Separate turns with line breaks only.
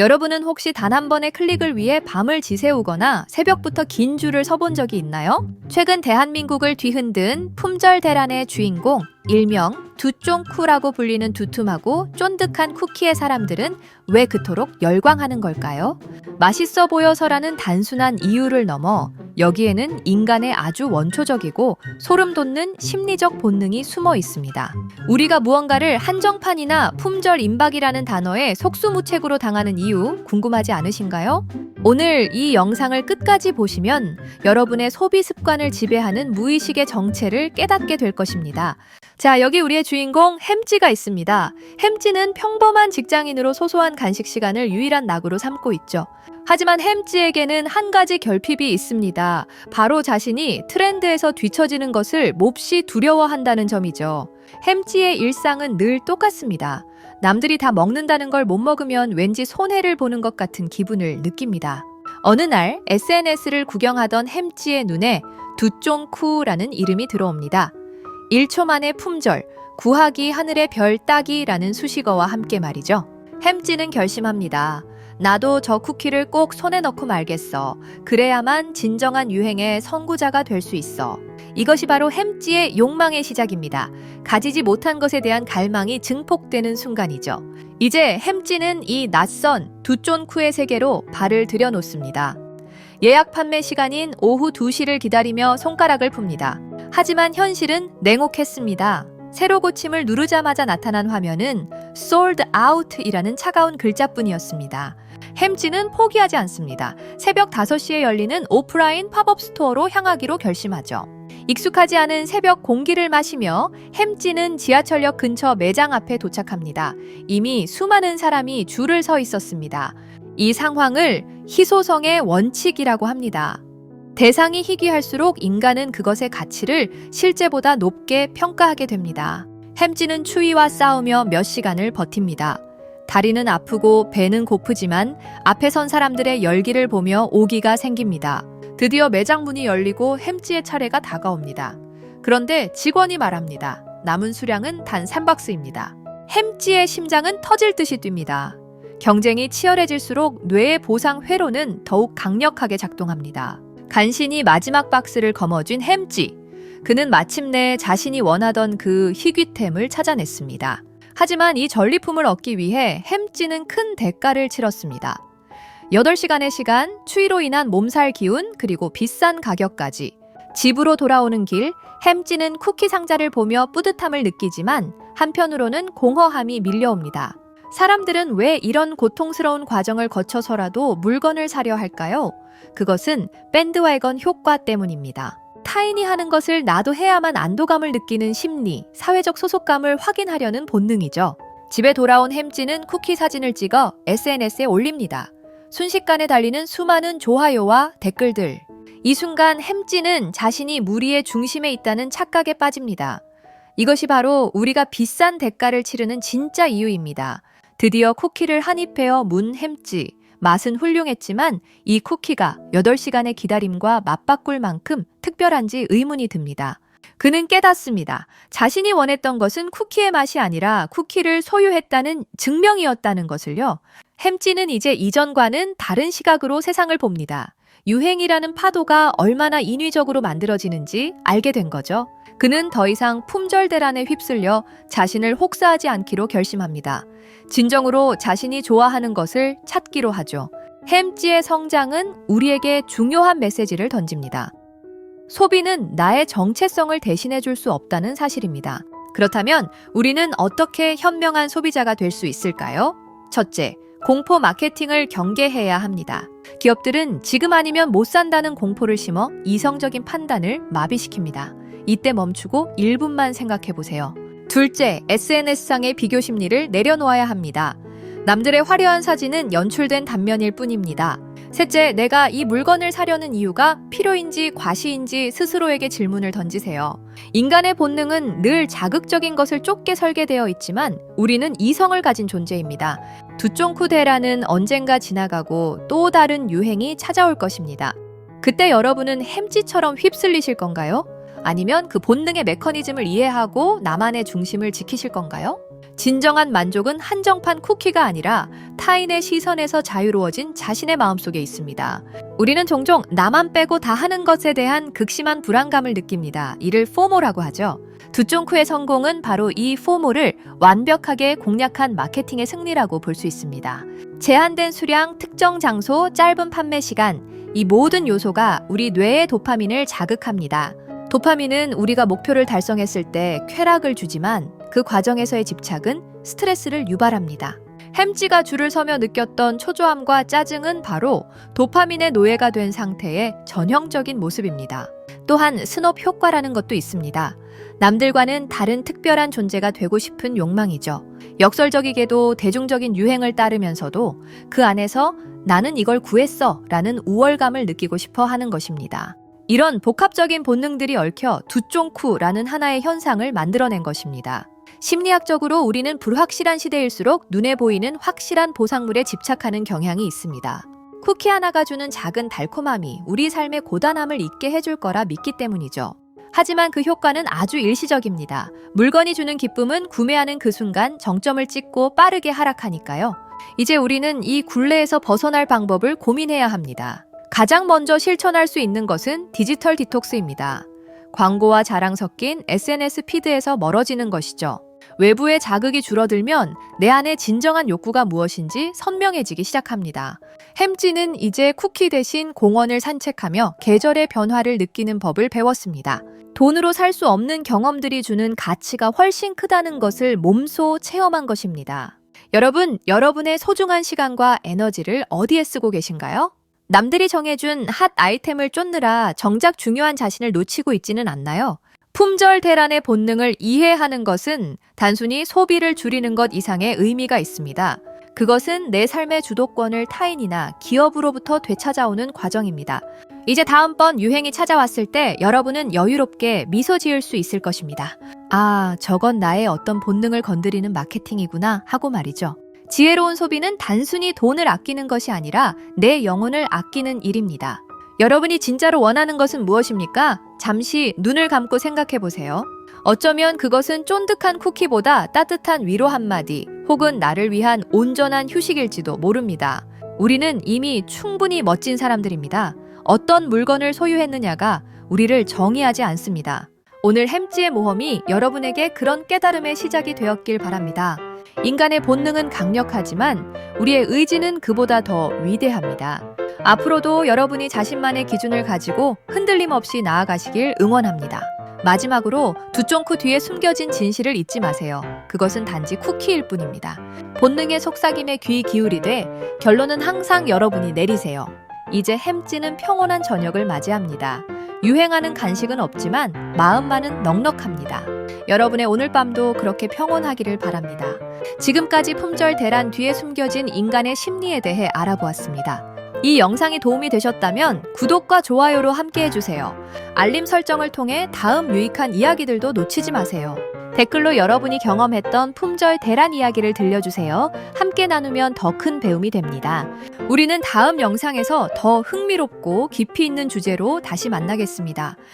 여러분은 혹시 단 한 번의 클릭을 위해 밤을 지새우거나 새벽부터 긴 줄을 서본 적이 있나요? 최근 대한민국을 뒤흔든 품절 대란의 주인공 일명 두쫑쿠라고 불리는 두툼하고 쫀득한 쿠키의 사람들은 왜 그토록 열광하는 걸까요? 맛있어 보여서라는 단순한 이유를 넘어 여기에는 인간의 아주 원초적이고 소름 돋는 심리적 본능이 숨어 있습니다. 우리가 무언가를 한정판이나 품절 임박이라는 단어에 속수무책으로 당하는 이유 궁금하지 않으신가요? 오늘 이 영상을 끝까지 보시면 여러분의 소비 습관을 지배하는 무의식의 정체를 깨닫게 될 것입니다. 자, 여기 우리의 주인공 햄찌가 있습니다. 햄찌는 평범한 직장인으로 소소한 간식 시간을 유일한 낙으로 삼고 있죠. 하지만 햄찌에게는 한 가지 결핍이 있습니다. 바로 자신이 트렌드에서 뒤처지는 것을 몹시 두려워한다는 점이죠. 햄찌의 일상은 늘 똑같습니다. 남들이 다 먹는다는 걸 못 먹으면 왠지 손해를 보는 것 같은 기분을 느낍니다. 어느 날 SNS를 구경하던 햄찌의 눈에 두쫑쿠라는 이름이 들어옵니다. 1초 만에 품절, 구하기 하늘의 별 따기라는 수식어와 함께 말이죠. 햄찌는 결심합니다. 나도 저 쿠키를 꼭 손에 넣고 말겠어. 그래야만 진정한 유행의 선구자가 될 수 있어. 이것이 바로 햄찌의 욕망의 시작입니다. 가지지 못한 것에 대한 갈망이 증폭되는 순간이죠. 이제 햄찌는 이 낯선 두쫀쿠의 세계로 발을 들여놓습니다. 예약 판매 시간인 오후 2시를 기다리며 손가락을 풉니다. 하지만 현실은 냉혹했습니다. 새로 고침을 누르자마자 나타난 화면은 sold out이라는 차가운 글자뿐이었습니다. 햄찌는 포기하지 않습니다. 새벽 5시에 열리는 오프라인 팝업 스토어로 향하기로 결심하죠. 익숙하지 않은 새벽 공기를 마시며 햄찌는 지하철역 근처 매장 앞에 도착합니다. 이미 수많은 사람이 줄을 서 있었습니다. 이 상황을 희소성의 원칙이라고 합니다. 대상이 희귀할수록 인간은 그것의 가치를 실제보다 높게 평가하게 됩니다. 햄찌는 추위와 싸우며 몇 시간을 버팁니다. 다리는 아프고 배는 고프지만 앞에 선 사람들의 열기를 보며 오기가 생깁니다. 드디어 매장 문이 열리고 햄찌의 차례가 다가옵니다. 그런데 직원이 말합니다. 남은 수량은 단 3박스입니다. 햄찌의 심장은 터질 듯이 뜁니다. 경쟁이 치열해질수록 뇌의 보상 회로는 더욱 강력하게 작동합니다. 간신히 마지막 박스를 거머쥔 햄찌. 그는 마침내 자신이 원하던 그 희귀템을 찾아냈습니다. 하지만 이 전리품을 얻기 위해 햄찌는 큰 대가를 치렀습니다. 8시간의 시간, 추위로 인한 몸살 기운, 그리고 비싼 가격까지. 집으로 돌아오는 길, 햄찌는 쿠키 상자를 보며 뿌듯함을 느끼지만 한편으로는 공허함이 밀려옵니다. 사람들은 왜 이런 고통스러운 과정을 거쳐서라도 물건을 사려 할까요? 그것은 밴드와이건 효과 때문입니다. 타인이 하는 것을 나도 해야만 안도감을 느끼는 심리, 사회적 소속감을 확인하려는 본능이죠. 집에 돌아온 햄찌는 쿠키 사진을 찍어 SNS에 올립니다. 순식간에 달리는 수많은 좋아요와 댓글들. 이 순간 햄찌는 자신이 무리의 중심에 있다는 착각에 빠집니다. 이것이 바로 우리가 비싼 대가를 치르는 진짜 이유입니다. 드디어 쿠키를 한입 베어 문 햄찌. 맛은 훌륭했지만 이 쿠키가 8시간의 기다림과 맞바꿀 만큼 특별한지 의문이 듭니다. 그는 깨닫습니다. 자신이 원했던 것은 쿠키의 맛이 아니라 쿠키를 소유했다는 증명이었다는 것을요. 햄찌는 이제 이전과는 다른 시각으로 세상을 봅니다. 유행이라는 파도가 얼마나 인위적으로 만들어지는지 알게 된 거죠. 그는 더 이상 품절 대란에 휩쓸려 자신을 혹사하지 않기로 결심합니다. 진정으로 자신이 좋아하는 것을 찾기로 하죠. 햄찌의 성장은 우리에게 중요한 메시지를 던집니다. 소비는 나의 정체성을 대신해 줄 수 없다는 사실입니다. 그렇다면 우리는 어떻게 현명한 소비자가 될 수 있을까요? 첫째, 공포 마케팅을 경계해야 합니다. 기업들은 지금 아니면 못 산다는 공포를 심어 이성적인 판단을 마비시킵니다. 이때 멈추고 1분만 생각해 보세요. 둘째, SNS상의 비교 심리를 내려놓아야 합니다. 남들의 화려한 사진은 연출된 단면일 뿐입니다. 셋째, 내가 이 물건을 사려는 이유가 필요인지 과시인지 스스로에게 질문을 던지세요. 인간의 본능은 늘 자극적인 것을 쫓게 설계되어 있지만 우리는 이성을 가진 존재입니다. 두쫑쿠데라는 언젠가 지나가고 또 다른 유행이 찾아올 것입니다. 그때 여러분은 햄찌처럼 휩쓸리실 건가요? 아니면 그 본능의 메커니즘을 이해하고 나만의 중심을 지키실 건가요? 진정한 만족은 한정판 쿠키가 아니라 타인의 시선에서 자유로워진 자신의 마음속에 있습니다. 우리는 종종 나만 빼고 다 하는 것에 대한 극심한 불안감을 느낍니다. 이를 포모라고 하죠. 두쫑쿠의 성공은 바로 이 포모를 완벽하게 공략한 마케팅의 승리라고 볼 수 있습니다. 제한된 수량, 특정 장소, 짧은 판매 시간, 이 모든 요소가 우리 뇌의 도파민을 자극합니다. 도파민은 우리가 목표를 달성했을 때 쾌락을 주지만 그 과정에서의 집착은 스트레스를 유발합니다. 햄찌가 줄을 서며 느꼈던 초조함과 짜증은 바로 도파민의 노예가 된 상태의 전형적인 모습입니다. 또한 스놉 효과라는 것도 있습니다. 남들과는 다른 특별한 존재가 되고 싶은 욕망이죠. 역설적이게도 대중적인 유행을 따르면서도 그 안에서 나는 이걸 구했어 라는 우월감을 느끼고 싶어 하는 것입니다. 이런 복합적인 본능들이 얽혀 두쫑쿠라는 하나의 현상을 만들어낸 것입니다. 심리학적으로 우리는 불확실한 시대일수록 눈에 보이는 확실한 보상물에 집착하는 경향이 있습니다. 쿠키 하나가 주는 작은 달콤함이 우리 삶의 고단함을 잊게 해줄 거라 믿기 때문이죠. 하지만 그 효과는 아주 일시적입니다. 물건이 주는 기쁨은 구매하는 그 순간 정점을 찍고 빠르게 하락하니까요. 이제 우리는 이 굴레에서 벗어날 방법을 고민해야 합니다. 가장 먼저 실천할 수 있는 것은 디지털 디톡스입니다. 광고와 자랑 섞인 SNS 피드에서 멀어지는 것이죠. 외부의 자극이 줄어들면 내 안에 진정한 욕구가 무엇인지 선명해지기 시작합니다. 햄찌는 이제 쿠키 대신 공원을 산책하며 계절의 변화를 느끼는 법을 배웠습니다. 돈으로 살 수 없는 경험들이 주는 가치가 훨씬 크다는 것을 몸소 체험한 것입니다. 여러분, 여러분의 소중한 시간과 에너지를 어디에 쓰고 계신가요? 남들이 정해준 핫 아이템을 쫓느라 정작 중요한 자신을 놓치고 있지는 않나요? 품절 대란의 본능을 이해하는 것은 단순히 소비를 줄이는 것 이상의 의미가 있습니다. 그것은 내 삶의 주도권을 타인이나 기업으로부터 되찾아오는 과정입니다. 이제 다음번 유행이 찾아왔을 때 여러분은 여유롭게 미소 지을 수 있을 것입니다. 아, 저건 나의 어떤 본능을 건드리는 마케팅이구나 하고 말이죠. 지혜로운 소비는 단순히 돈을 아끼는 것이 아니라 내 영혼을 아끼는 일입니다. 여러분이 진짜로 원하는 것은 무엇입니까? 잠시 눈을 감고 생각해 보세요. 어쩌면 그것은 쫀득한 쿠키보다 따뜻한 위로 한마디 혹은 나를 위한 온전한 휴식일지도 모릅니다. 우리는 이미 충분히 멋진 사람들입니다. 어떤 물건을 소유했느냐가 우리를 정의하지 않습니다. 오늘 햄찌의 모험이 여러분에게 그런 깨달음의 시작이 되었길 바랍니다. 인간의 본능은 강력하지만 우리의 의지는 그보다 더 위대합니다. 앞으로도 여러분이 자신만의 기준을 가지고 흔들림 없이 나아가시길 응원합니다. 마지막으로 두쫑쿠 뒤에 숨겨진 진실을 잊지 마세요. 그것은 단지 쿠키일 뿐입니다. 본능의 속삭임에 귀 기울이되 결론은 항상 여러분이 내리세요. 이제 햄찌는 평온한 저녁을 맞이합니다. 유행하는 간식은 없지만 마음만은 넉넉합니다. 여러분의 오늘 밤도 그렇게 평온하기를 바랍니다. 지금까지 품절 대란 뒤에 숨겨진 인간의 심리에 대해 알아보았습니다. 이 영상이 도움이 되셨다면 구독과 좋아요로 함께 해주세요. 알림 설정을 통해 다음 유익한 이야기들도 놓치지 마세요. 댓글로 여러분이 경험했던 품절 대란 이야기를 들려주세요. 함께 나누면 더 큰 배움이 됩니다. 우리는 다음 영상에서 더 흥미롭고 깊이 있는 주제로 다시 만나겠습니다.